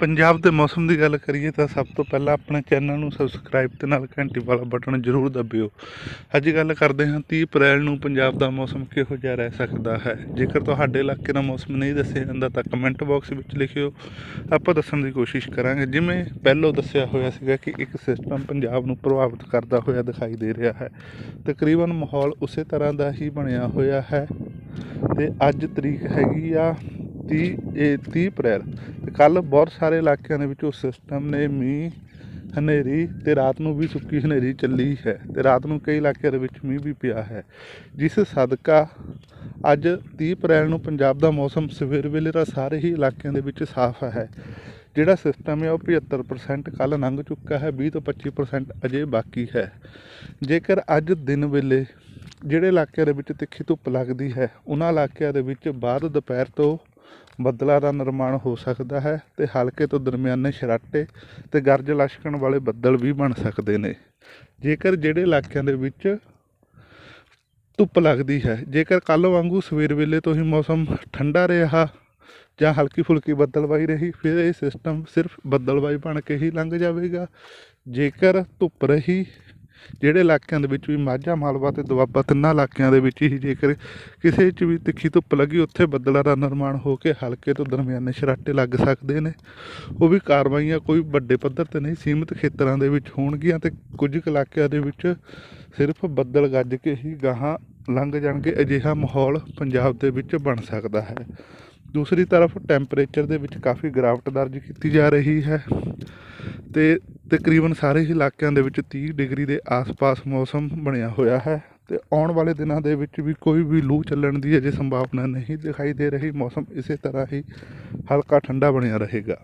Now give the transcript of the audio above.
ਪੰਜਾਬ ਦੇ ਮੌਸਮ ਦੀ ਗੱਲ ਕਰੀਏ ਤਾਂ ਸਭ ਤੋਂ ਪਹਿਲਾਂ ਆਪਣੇ ਚੈਨਲ ਨੂੰ ਸਬਸਕ੍ਰਾਈਬ ਤੇ ਨਾਲ ਘੰਟੀ ਵਾਲਾ ਬਟਨ ਜ਼ਰੂਰ ਦਬਿਓ। ਅੱਜ ਗੱਲ ਕਰਦੇ ਹਾਂ 30 ਅਪ੍ਰੈਲ ਨੂੰ ਪੰਜਾਬ ਦਾ ਮੌਸਮ ਕਿਹੋ ਜਿਹਾ ਰਹਿ ਸਕਦਾ ਹੈ। ਜੇਕਰ ਤੁਹਾਡੇ ਇਲਾਕੇ ਦਾ ਮੌਸਮ ਨਹੀਂ ਦੱਸਿਆ ਜਾਂਦਾ ਤਾਂ ਕਮੈਂਟ ਬਾਕਸ ਵਿੱਚ ਲਿਖਿਓ। ਆਪਾਂ ਦੱਸਣ ਦੀ ਕੋਸ਼ਿਸ਼ ਕਰਾਂਗੇ। ਜਿਵੇਂ ਪਹਿਲਾਂ ਦੱਸਿਆ ਹੋਇਆ ਸੀਗਾ ਕਿ ਇੱਕ ਸਿਸਟਮ ਪੰਜਾਬ ਨੂੰ ਪ੍ਰਭਾਵਿਤ ਕਰਦਾ ਹੋਇਆ ਦਿਖਾਈ ਦੇ ਰਿਹਾ ਹੈ। ਤਕਰੀਬਨ ਮਾਹੌਲ ਉਸੇ ਤਰ੍ਹਾਂ ਦਾ ਹੀ ਬਣਿਆ ਹੋਇਆ ਹੈ। ਤੇ ਅੱਜ ਤਰੀਕ ਹੈਗੀ ਆ 30 ਇਹ 30 ਅਪ੍ਰੈਲ। ਤੇ ਕੱਲ ਬਹੁਤ ਸਾਰੇ ਇਲਾਕਿਆਂ ਦੇ ਵਿੱਚ ਉਸ ਸਿਸਟਮ ਨੇ ਮੀਂਹ, ਹਨੇਰੀ ਤੇ ਰਾਤ ਨੂੰ ਵੀ ਸੁੱਕੀ ਹਨੇਰੀ ਚੱਲੀ ਹੈ ਤੇ ਰਾਤ ਨੂੰ ਕਈ ਇਲਾਕਿਆਂ ਦੇ ਵਿੱਚ ਮੀਂਹ ਵੀ ਪਿਆ ਹੈ। ਜਿਸ ਸਦਕਾ ਅੱਜ 30 ਅਪ੍ਰੈਲ ਨੂੰ ਪੰਜਾਬ ਦਾ ਮੌਸਮ ਸਵੇਰ ਵੇਲੇ ਤਾਂ ਸਾਰੇ ਹੀ ਇਲਾਕਿਆਂ ਦੇ ਵਿੱਚ ਸਾਫ਼ ਹੈ। ਜਿਹੜਾ ਸਿਸਟਮ ਹੈ ਉਹ 75% ਕੱਲ ਲੰਘ ਚੁੱਕਾ ਹੈ 20 ਤੋਂ 25% ਅਜੇ ਬਾਕੀ ਹੈ। ਜੇਕਰ ਅੱਜ ਦਿਨ ਵੇਲੇ ਜਿਹੜੇ ਇਲਾਕਿਆਂ ਦੇ ਵਿੱਚ ਤਿੱਖੀ ਧੁੱਪ ਲੱਗਦੀ ਹੈ, ਉਹਨਾਂ ਇਲਾਕਿਆਂ ਦੇ ਵਿੱਚ ਬਾਅਦ ਦੁਪਹਿਰ ਤੋਂ ਬੱਦਲਾਂ ਦਾ ਨਿਰਮਾਣ ਹੋ ਸਕਦਾ ਹੈ ਤੇ ਹਲਕੇ ਤੋਂ ਦਰਮਿਆਨੇ ਛਰਾਟੇ ਤੇ ਗਰਜ ਲਸ਼ਕਣ ਵਾਲੇ ਬੱਦਲ ਵੀ ਬਣ ਸਕਦੇ ਨੇ। ਜੇਕਰ ਜਿਹੜੇ ਇਲਾਕਿਆਂ ਦੇ ਵਿੱਚ ਧੁੱਪ ਲੱਗਦੀ ਹੈ, ਜੇਕਰ ਕੱਲ ਵਾਂਗੂ ਸਵੇਰ ਵੇਲੇ ਤੋਂ ਹੀ ਮੌਸਮ ਠੰਡਾ ਰਿਹਾ ਜਾਂ ਹਲਕੀ ਫੁਲਕੀ ਬੱਦਲਵਾਈ ਰਹੀ, ਫਿਰ ਇਹ ਸਿਸਟਮ ਸਿਰਫ ਬੱਦਲਵਾਈ ਬਣ ਕੇ ਹੀ ਲੰਘ ਜਾਵੇਗਾ। ਜੇਕਰ ਧੁੱਪ ਰਹੀ ਜਿਹੜੇ ਇਲਾਕਿਆਂ ਦੇ ਵਿੱਚ ਵੀ ਮਾਝਾ ਮਾਲਵਾ ਤੇ ਦੁਆਬਾ ਤਿੰਨਾਂ ਇਲਾਕਿਆਂ ਦੇ ਵਿੱਚ ਹੀ ਜੇਕਰ ਕਿਸੇ 'ਚ ਵੀ ਤਿੱਖੀ ਧੁੱਪ ਲੱਗੀ, ਉੱਥੇ ਬੱਦਲਾਂ ਦਾ ਨਿਰਮਾਣ ਹੋ ਕੇ ਹਲਕੇ ਤੋਂ ਦਰਮਿਆਨੇ ਸ਼ਰਾਟੇ ਲੱਗ ਸਕਦੇ ਨੇ। ਉਹ ਵੀ ਕਾਰਵਾਈਆਂ ਕੋਈ ਵੱਡੇ ਪੱਧਰ ਤੇ ਨਹੀਂ, ਸੀਮਿਤ ਖੇਤਰਾਂ ਦੇ ਵਿੱਚ ਹੋਣਗੀਆਂ ਤੇ ਕੁਝ ਕੁ ਇਲਾਕਿਆਂ ਦੇ ਵਿੱਚ ਸਿਰਫ ਬੱਦਲ ਗੱਜ ਕੇ ਹੀ ਗਾਹਾਂ ਲੰਘ ਜਾਣਗੇ, ਅਜਿਹਾ ਮਾਹੌਲ ਪੰਜਾਬ ਦੇ ਵਿੱਚ ਬਣ ਸਕਦਾ ਹੈ। ਦੂਸਰੀ ਤਰਫ ਟੈਂਪਰੇਚਰ ਦੇ ਵਿੱਚ ਕਾਫੀ ਗਿਰਾਵਟ ਦਰਜ ਕੀਤੀ ਜਾ ਰਹੀ ਹੈ ਤੇ ਤਕਰੀਬਨ ਸਾਰੇ ਹੀ ਇਲਾਕਿਆਂ ਦੇ ਵਿੱਚ 30 ਡਿਗਰੀ ਦੇ ਆਸ-ਪਾਸ ਮੌਸਮ ਬਣਿਆ ਹੋਇਆ ਹੈ ਤੇ ਆਉਣ ਵਾਲੇ ਦਿਨਾਂ ਦੇ ਵਿੱਚ ਵੀ ਕੋਈ ਵੀ ਲੂ ਚੱਲਣ ਦੀ ਅਜੇ ਸੰਭਾਵਨਾ ਨਹੀਂ ਦਿਖਾਈ ਦੇ ਰਹੀ। ਮੌਸਮ ਇਸੇ ਤਰ੍ਹਾਂ ਹੀ ਹਲਕਾ ਠੰਡਾ ਬਣਿਆ ਰਹੇਗਾ।